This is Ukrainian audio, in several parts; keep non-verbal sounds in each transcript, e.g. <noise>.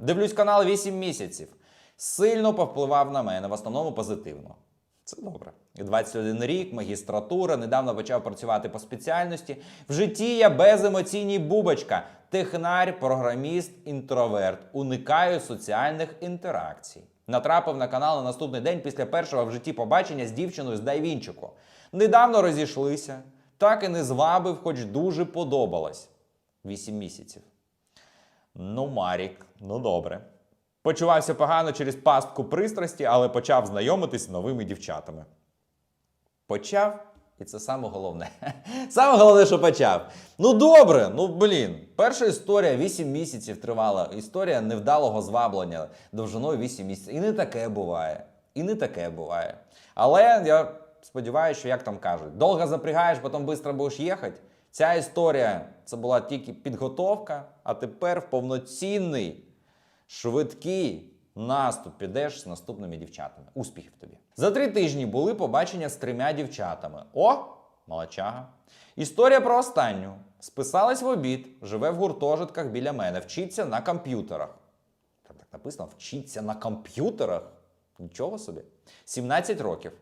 Дивлюсь канал 8 місяців. Сильно повпливав на мене, в основному позитивно. Це добре. 21 рік, магістратура, недавно почав працювати по спеціальності. В житті я беземоційний бубочка, технар, програміст, інтроверт. Уникаю соціальних інтеракцій. Натрапив на канал на наступний день після першого в житті побачення з дівчиною з Дайвінчику. Недавно розійшлися, так і не звабив, хоч дуже подобалось. 8 місяців. Ну, Марік, ну добре. Почувався погано через пастку пристрасті, але почав знайомитись з новими дівчатами. Почав, і це саме головне. <laughs> Саме головне, що почав. Ну добре, ну блін. Перша історія 8 місяців тривала. Історія невдалого зваблення довжиною 8 місяців. І не таке буває. І не таке буває. Але я сподіваюся, що як там кажуть, довго запрягаєш, потім швидко будеш їхати. Ця історія це була тільки підготовка, а тепер в повноцінний швидкий наступ підеш з наступними дівчатами. Успіхів тобі. За три тижні були побачення з трьома дівчатами. О, молодчага. Історія про останню. Списалась в обід, живе в гуртожитках біля мене, вчиться на комп'ютерах. Там так написано: вчиться на комп'ютерах. Нічого собі. 17 років.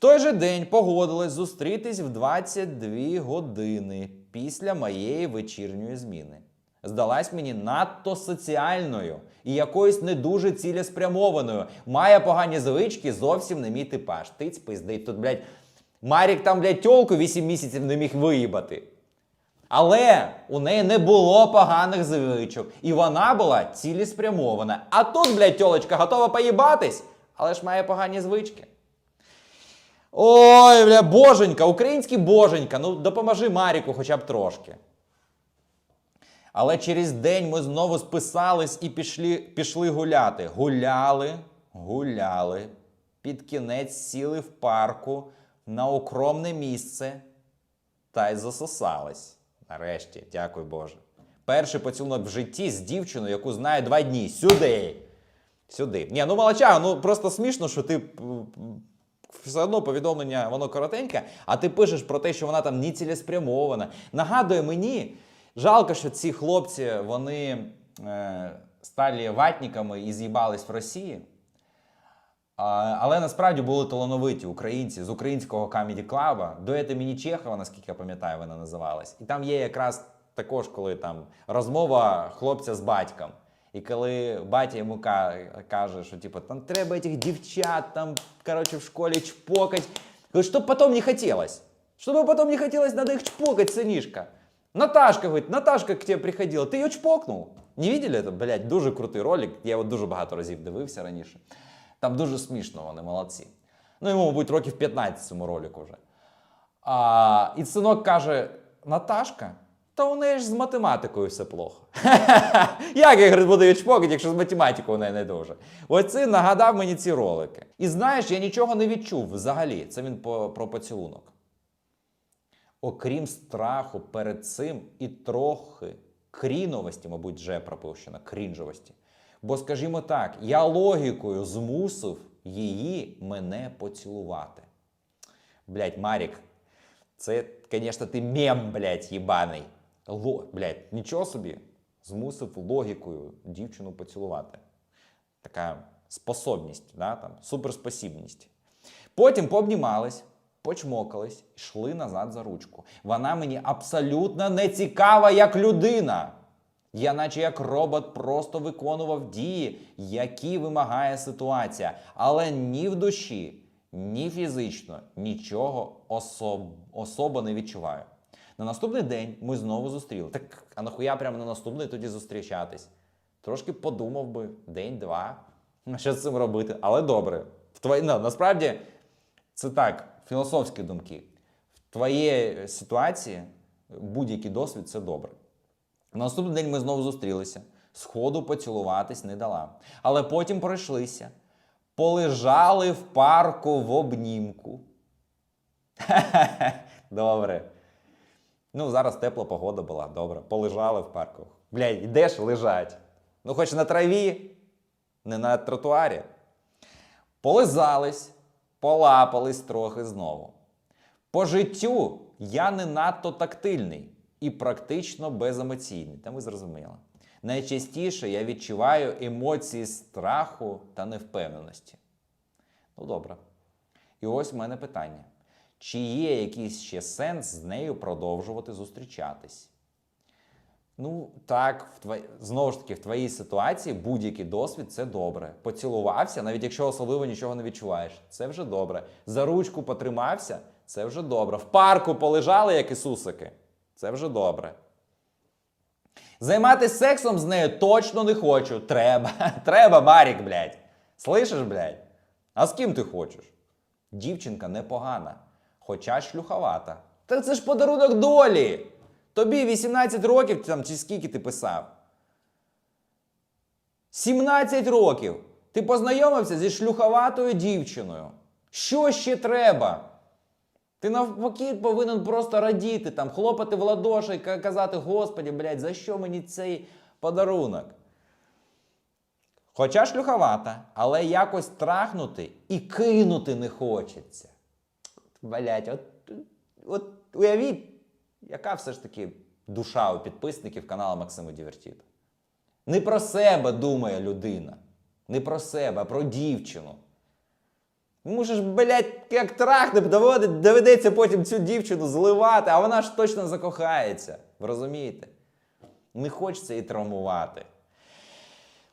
Той же день погодилась зустрітись в 22 години після моєї вечірньої зміни. Здалась мені надто соціальною і якоюсь не дуже цілеспрямованою. Має погані звички, зовсім не мій типаж. Тиць пиздить. Тут, блядь, Марік там, блядь, тьолку 8 місяців не міг виїбати. Але у неї не було поганих звичок, і вона була цілеспрямована. А тут, блядь, тьолочка готова поїбатись, але ж має погані звички. Ой, бля, боженька, український боженька, ну допоможи Маріку хоча б трошки. Але через день ми знову списались і пішли, пішли гуляти. Гуляли, гуляли. Під кінець сіли в парку на укромне місце та й засосались. Нарешті, дякую Боже. Перший поцілунок в житті з дівчиною, яку знаю два дні. Сюди. Сюди. Ні, ну молодчага, ну просто смішно, що ти все одно повідомлення воно коротеньке, а ти пишеш про те, що вона там не цілеспрямована. Нагадує мені, жалко, що ці хлопці вони е, стали ватниками і з'їбались в Росії. Але насправді були талановиті українці з українського Comedy Club. Дует імені Чехова, наскільки я пам'ятаю, вона називалась. І там є якраз також, коли там розмова хлопця з батьком. І коли батя йому каже, що типу, там треба цих дівчат, там, коротше, в школі чпокать. Говорить, щоб потім не хотілось. Чтобы потом не хотелось, надо их чпокать, сынишка. Наташка, говорит, Наташка к тебе приходила, ти її чпокнув. Не видели це? Блять, дуже крутий ролик. Я його дуже багато разів дивився раніше. Там дуже смішно, вони молодці. Ну, йому, мабуть, років 15 цьому ролику вже. А, і синок каже: Наташка, та у неї ж з математикою все плохо. <laughs> Як я буду її чпокати, якщо з математикою у неї не дуже. Оце нагадав мені ці ролики. І знаєш, я нічого не відчув взагалі. Це він по, про поцілунок. Окрім страху перед цим і трохи кріновості, мабуть, вже пропущено, крінжовості. Бо, скажімо так, я логікою змусив її мене поцілувати. Блять, Марік, це, звісно, ти мем, блять, їбаний. Ло, блять, нічого собі. Змусив логікою дівчину поцілувати. Така способність, да, там, суперспосібність. Потім пообнімались, почмокались, йшли назад за ручку. Вона мені абсолютно не цікава як людина. Я, наче як робот, просто виконував дії, які вимагає ситуація. Але ні в душі, ні фізично нічого особ... особо не відчуваю. На наступний день ми знову зустріли. Так, а нахуя прямо на наступний тоді зустрічатись? Трошки подумав би день-два, що з цим робити. Але добре. В твої... ну, насправді, це так, філософські думки. В твоїй ситуації будь-який досвід це добре. На наступний день ми знову зустрілися. Сходу поцілуватись не дала. Але потім пройшлися. Полежали в парку в обнімку. <laughs> Добре. Ну, зараз тепла погода була, добре. Полежали в парку. Блядь, йдеш лежать. Ну, хоч на траві, не на тротуарі. Полизались, полапались трохи знову. По життю я не надто тактильний і практично беземоційний. Та ви зрозуміли. Найчастіше я відчуваю емоції страху та невпевненості. Ну, добре. І ось в мене питання: чи є якийсь ще сенс з нею продовжувати зустрічатись? Ну, так, в твої... знову ж таки, в твоїй ситуації будь-який досвід це добре. Поцілувався, навіть якщо особливо нічого не відчуваєш, це вже добре. За ручку потримався, це вже добре. В парку полежали, як ісусики, це вже добре. Займатися сексом з нею точно не хочу. Треба. <laughs> Треба, Марік, блядь. Слышиш, блядь? А з ким ти хочеш? Дівчинка непогана, хоча шлюховата. Та це ж подарунок долі. Тобі 18 років там, чи скільки ти писав? 17 років. Ти познайомився зі шлюховатою дівчиною. Що ще треба? Ти навпаки повинен просто радіти, там, хлопати в ладоші і казати, Господі, блядь, за що мені цей подарунок? Хоча шлюховата, але якось трахнути і кинути не хочеться. Блять, от, от уявіть, яка все ж таки душа у підписників каналу Максима Дівертіта. Не про себе думає людина. Не про себе, а про дівчину. Йому ж, блядь, як трахне, доводить- доведеться потім цю дівчину зливати, а вона ж точно закохається. Ви розумієте? Не хочеться її травмувати.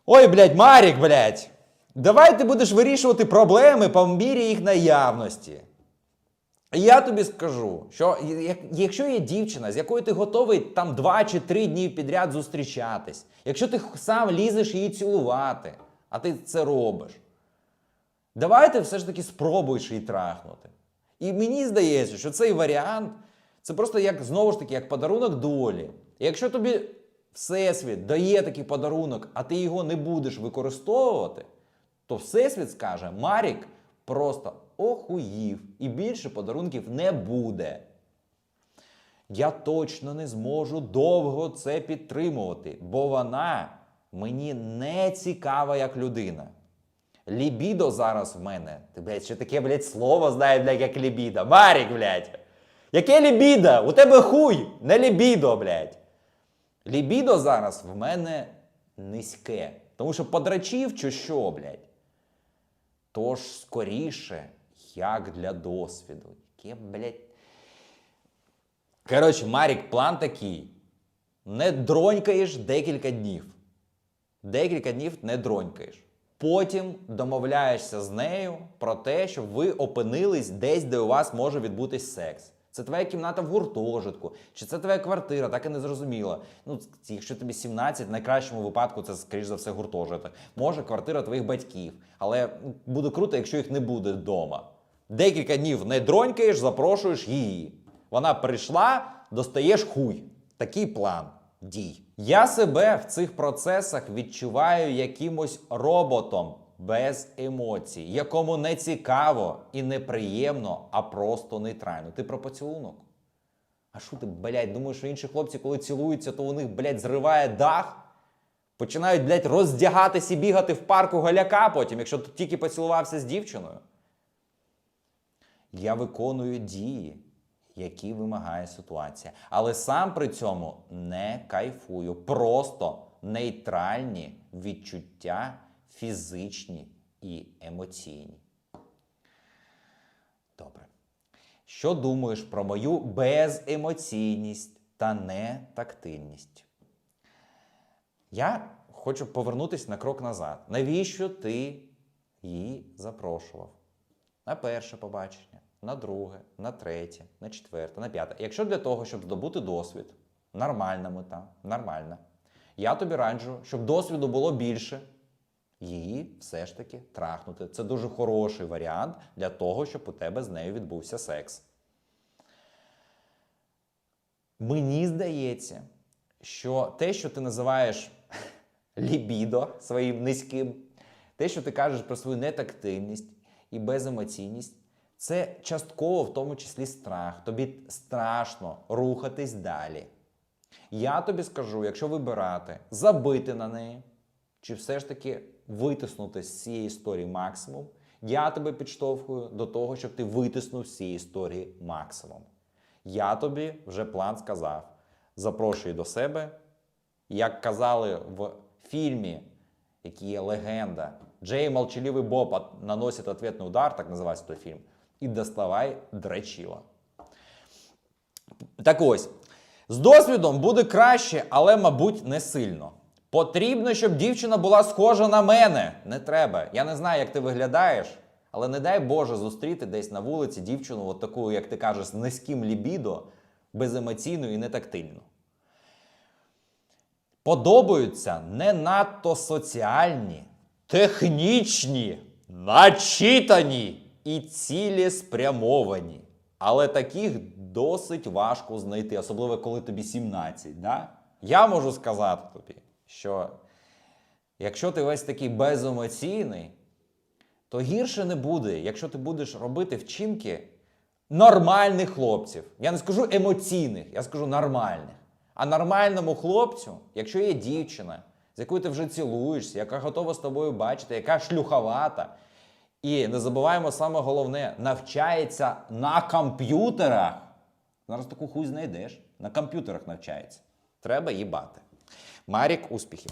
Ой, блядь, Марік, блядь, давай ти будеш вирішувати проблеми по мірі їх наявності. Я тобі скажу, що якщо є дівчина, з якою ти готовий там два чи три дні підряд зустрічатись, якщо ти сам лізеш її цілувати, а ти це робиш, давай ти все ж таки спробуєш її трахнути. І мені здається, що цей варіант це просто як знову ж таки як подарунок долі. І якщо тобі Всесвіт дає такий подарунок, а ти його не будеш використовувати, то Всесвіт скаже: Марік просто охуїв, і більше подарунків не буде. Я точно не зможу довго це підтримувати, бо вона мені не цікава як людина. Лібідо зараз в мене. Ти, блядь, ще таке, блядь, слово знає, блядь, як лібідо. Марік, блядь. Яке лібідо? У тебе хуй, не лібідо, блядь. Лібідо зараз в мене низьке. Тому що подрачів чи що, блядь. Тож скоріше, як для досвіду. Яке, блядь. Коротше, Марік, план такий. Не дронькаєш декілька днів. Декілька днів не дронькаєш. Потім домовляєшся з нею про те, щоб ви опинились десь, де у вас може відбутись секс. Це твоя кімната в гуртожитку, чи це твоя квартира, так і не зрозуміло. Ну, якщо тобі 17, в найкращому випадку це, скоріш за все, гуртожиток. Може, квартира твоїх батьків. Але буде круто, якщо їх не буде вдома. Декілька днів не дронькаєш, запрошуєш її. Вона прийшла, достаєш хуй. Такий план дій. Я себе в цих процесах відчуваю якимось роботом без емоцій, якому не цікаво і неприємно, а просто нейтрально. Ти про поцілунок? А що ти, блядь, думаєш, що інші хлопці, коли цілуються, то у них, блядь, зриває дах? Починають, блядь, роздягатись і бігати в парку голяка потім, якщо ти тільки поцілувався з дівчиною. Я виконую дії, які вимагає ситуація. Але сам при цьому не кайфую. Просто нейтральні відчуття фізичні і емоційні. Добре. Що думаєш про мою беземоційність та нетактильність? Я хочу повернутися на крок назад. Навіщо ти її запрошував? На перше побачення, на друге, на третє, на четверте, на п'яте. Якщо для того, щоб здобути досвід, нормальна мета, нормальна. Я тобі раджу, щоб досвіду було більше, її все ж таки трахнути. Це дуже хороший варіант для того, щоб у тебе з нею відбувся секс. Мені здається, що те, що ти називаєш <laughs> лібідо своїм низьким, те, що ти кажеш про свою нетактильність і беземоційність, це частково в тому числі страх. Тобі страшно рухатись далі. Я тобі скажу, якщо вибирати, забити на неї, чи все ж таки витиснути з цієї історії максимум, я тебе підштовхую до того, щоб ти витиснув з цієї історії максимум. Я тобі вже план сказав. Запрошую до себе Як казали в фільмі, який є легенда, Джей Молчаливий Боб наносить ответний удар, так називається той фільм, і доставай драчила. Так ось, з досвідом буде краще, але, мабуть, не сильно. Потрібно, щоб дівчина була схожа на мене. Не треба. Я не знаю, як ти виглядаєш, але не дай Боже зустріти десь на вулиці дівчину, от таку, як ти кажеш, з низьким лібідо, беземоційну і нетактильну. Подобаються не надто соціальні, технічні, начитані і цілеспрямовані. Але таких досить важко знайти, особливо коли тобі 17. Да? Я можу сказати тобі, що якщо ти весь такий беземоційний, то гірше не буде, якщо ти будеш робити вчинки нормальних хлопців. Я не скажу емоційних, я скажу нормальних. А нормальному хлопцю, якщо є дівчина, з якою ти вже цілуєшся, яка готова з тобою бачити, яка шлюховата. І не забуваємо саме головне, навчається на комп'ютерах. Зараз таку хуй знайдеш. На комп'ютерах навчається. Треба їбати. Марік, успіхів.